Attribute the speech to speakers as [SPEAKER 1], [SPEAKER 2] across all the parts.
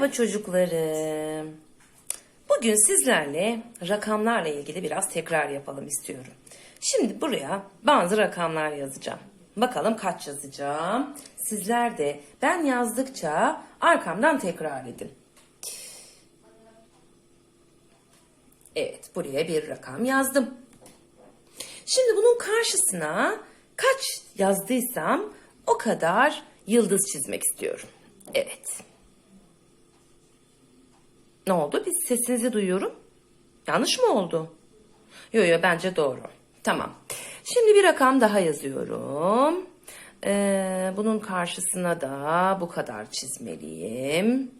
[SPEAKER 1] Merhaba çocuklarım. Bugün sizlerle rakamlarla ilgili biraz tekrar yapalım istiyorum. Şimdi buraya bazı rakamlar yazacağım. Bakalım kaç yazacağım. Sizler de ben yazdıkça arkamdan tekrar edin. Evet, buraya bir rakam yazdım. Şimdi bunun karşısına kaç yazdıysam o kadar yıldız çizmek istiyorum. Evet. Ne oldu? Biz sesinizi duyuyorum. Yanlış mı oldu? Yo yo bence doğru. Tamam. Şimdi bir rakam daha yazıyorum. Ee, bunun karşısına da bu kadar çizmeliyim.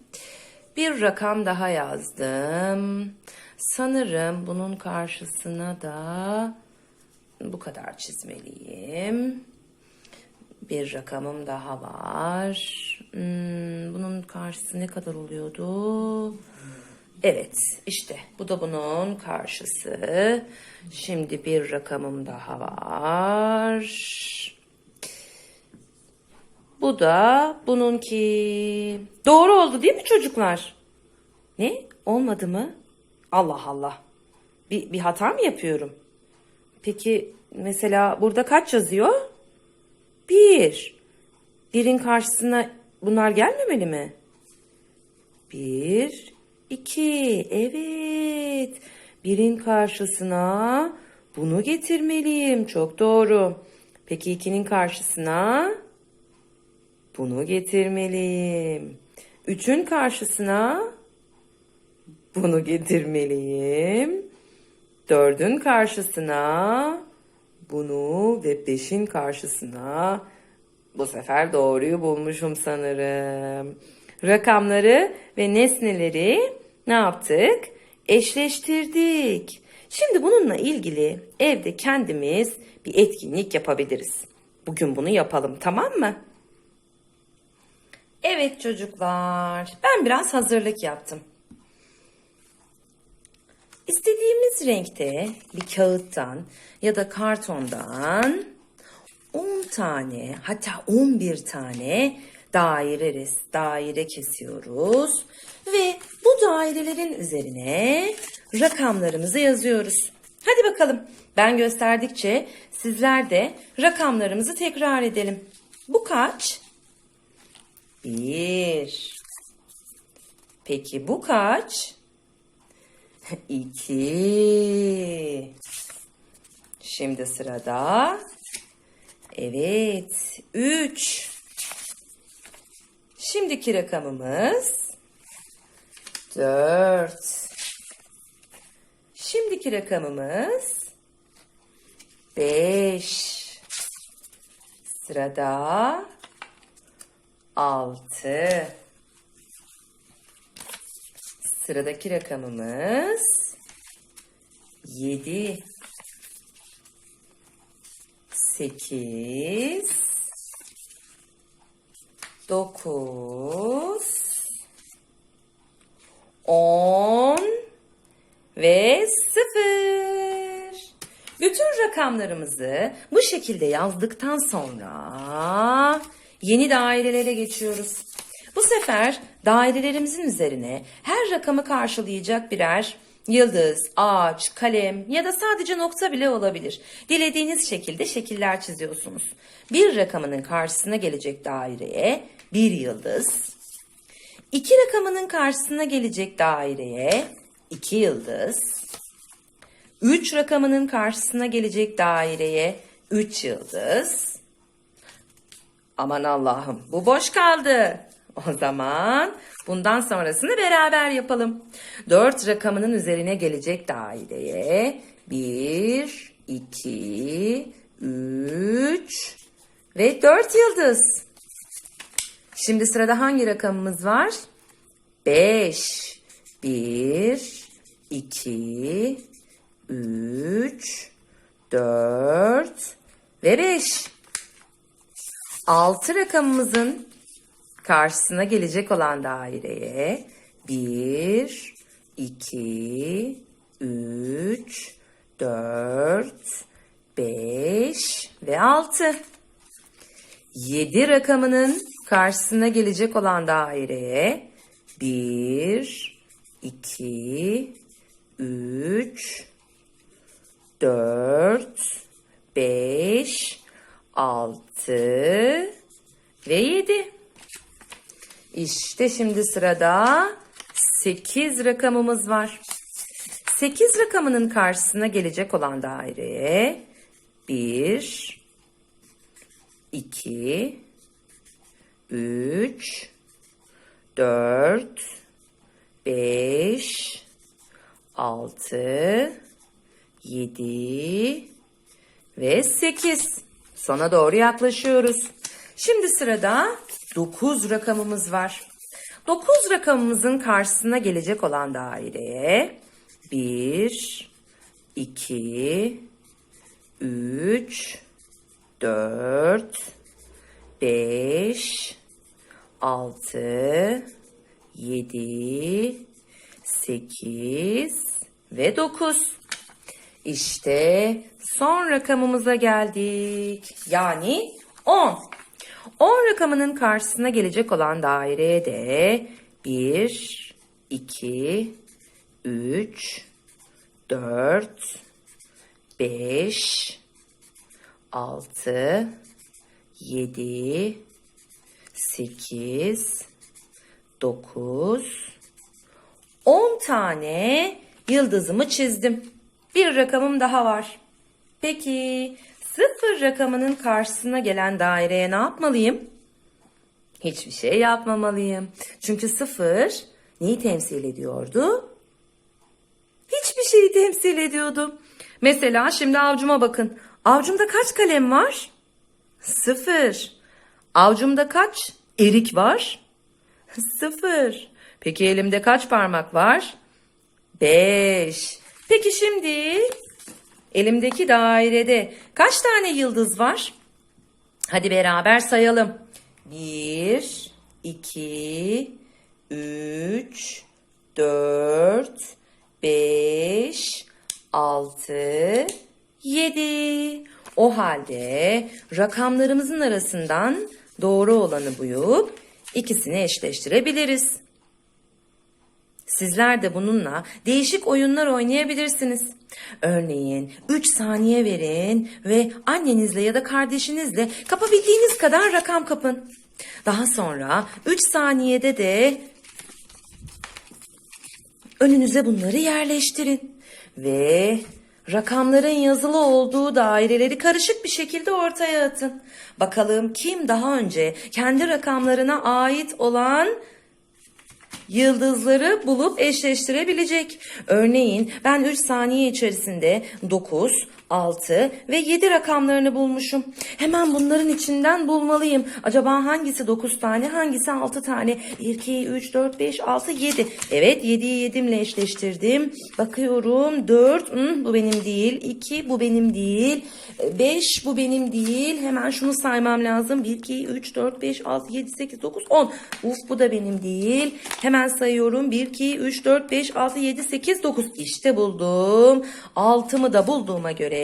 [SPEAKER 1] Bir rakam daha yazdım. Sanırım bunun karşısına da bu kadar çizmeliyim. Bir rakamım daha var. Hmm, bunun karşısı ne kadar oluyordu? Evet işte bu da bunun karşısı. Şimdi bir rakamım daha var. Bu da bununki. Doğru oldu değil mi çocuklar? Ne? Olmadı mı? Allah Allah. Bir, bir hata mı yapıyorum? Peki mesela burada kaç yazıyor? Bir. Birin karşısına bunlar gelmemeli mi? Bir, iki. Evet. Birin karşısına bunu getirmeliyim. Çok doğru. Peki ikinin karşısına bunu getirmeliyim. Üçün karşısına bunu getirmeliyim. Dördün karşısına bunu ve beşin karşısına bu sefer doğruyu bulmuşum sanırım. Rakamları ve nesneleri ne yaptık? Eşleştirdik. Şimdi bununla ilgili evde kendimiz bir etkinlik yapabiliriz. Bugün bunu yapalım tamam mı? Evet çocuklar, ben biraz hazırlık yaptım. İstediğimiz renkte bir kağıttan ya da kartondan 10 tane hatta 11 tane daire daire kesiyoruz ve bu dairelerin üzerine rakamlarımızı yazıyoruz. Hadi bakalım. Ben gösterdikçe sizler de rakamlarımızı tekrar edelim. Bu kaç? 1. Peki bu kaç? 2. Şimdi sırada Evet. 3. Şimdiki rakamımız 4. Şimdiki rakamımız 5. Sırada 6. Sıradaki rakamımız 7. 8, 9, 10 ve 0. Bütün rakamlarımızı bu şekilde yazdıktan sonra yeni dairelere geçiyoruz. Bu sefer dairelerimizin üzerine her rakamı karşılayacak birer yıldız, ağaç, kalem ya da sadece nokta bile olabilir. Dilediğiniz şekilde şekiller çiziyorsunuz. Bir rakamının karşısına gelecek daireye bir yıldız. İki rakamının karşısına gelecek daireye iki yıldız. Üç rakamının karşısına gelecek daireye üç yıldız. Aman Allah'ım bu boş kaldı. O zaman bundan sonrasını beraber yapalım. 4 rakamının üzerine gelecek daireye 1, 2, 3 ve 4 yıldız. Şimdi sırada hangi rakamımız var? 5, 1, 2, 3, 4 ve 5. 6 rakamımızın karşısına gelecek olan daireye 1, 2, 3, 4, 5 ve 6. 7 rakamının karşısına gelecek olan daireye 1, 2, İşte şimdi sırada 8 rakamımız var. 8 rakamının karşısına gelecek olan daireye 1 2 3 4 5 6 7 ve 8. Sona doğru yaklaşıyoruz. Şimdi sırada 9 rakamımız var. 9 rakamımızın karşısına gelecek olan daireye 1, 2, 3, 4, 5, 6, 7, 8 ve 9. İşte son rakamımıza geldik. Yani 10 rakamının karşısına gelecek olan daireye de 1, 2, 3, 4, 5, 6, 7, 8, 9, 10 tane yıldızımı çizdim. Bir rakamım daha var. Peki sıfır rakamının karşısına gelen daireye ne yapmalıyım? Hiçbir şey yapmamalıyım. Çünkü sıfır neyi temsil ediyordu? Hiçbir şeyi temsil ediyordu. Mesela şimdi avcuma bakın. Avcumda kaç kalem var? Sıfır. Avcumda kaç erik var? Sıfır. Peki elimde kaç parmak var? Beş. Peki şimdi elimdeki dairede kaç tane yıldız var? Hadi beraber sayalım. 1, 2, 3, 4, 5, 6, 7. O halde rakamlarımızın arasından doğru olanı buyup ikisini eşleştirebiliriz. Sizler de bununla değişik oyunlar oynayabilirsiniz. Örneğin 3 saniye verin ve annenizle ya da kardeşinizle kapabildiğiniz kadar rakam kapın. Daha sonra 3 saniyede de önünüze bunları yerleştirin ve rakamların yazılı olduğu daireleri karışık bir şekilde ortaya atın. Bakalım kim daha önce kendi rakamlarına ait olan yıldızları bulup eşleştirebilecek. Örneğin ben 3 saniye içerisinde 9, 6 ve 7 rakamlarını bulmuşum. Hemen bunların içinden bulmalıyım. Acaba hangisi 9 tane, hangisi 6 tane? 1, 2, 3, 4, 5, 6, 7. Evet 7'yi 7 ile eşleştirdim. Bakıyorum 4 hı, bu benim değil. 2 bu benim değil. 5 bu benim değil. Hemen şunu saymam lazım. 1, 2, 3, 4, 5, 6, 7, 8, 9, 10. Uf bu da benim değil. Hemen sayıyorum. 1, 2, 3, 4, 5, 6, 7, 8, 9. İşte buldum. 6'mı da bulduğuma göre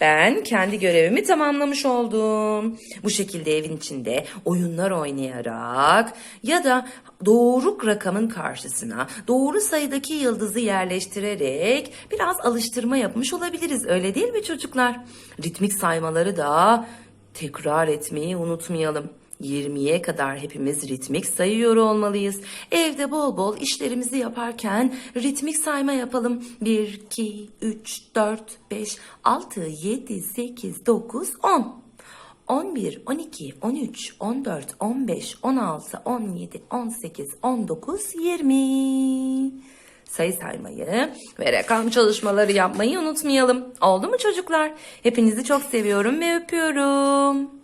[SPEAKER 1] ben kendi görevimi tamamlamış oldum. Bu şekilde evin içinde oyunlar oynayarak ya da doğru rakamın karşısına doğru sayıdaki yıldızı yerleştirerek biraz alıştırma yapmış olabiliriz. Öyle değil mi çocuklar? Ritmik saymaları da tekrar etmeyi unutmayalım. 20'ye kadar hepimiz ritmik sayıyor olmalıyız. Evde bol bol işlerimizi yaparken ritmik sayma yapalım. 1, 2, 3, 4, 5, 6, 7, 8, 9, 10. 11, 12, 13, 14, 15, 16, 17, 18, 19, 20. Sayı saymayı ve rakam çalışmaları yapmayı unutmayalım. Oldu mu çocuklar? Hepinizi çok seviyorum ve öpüyorum.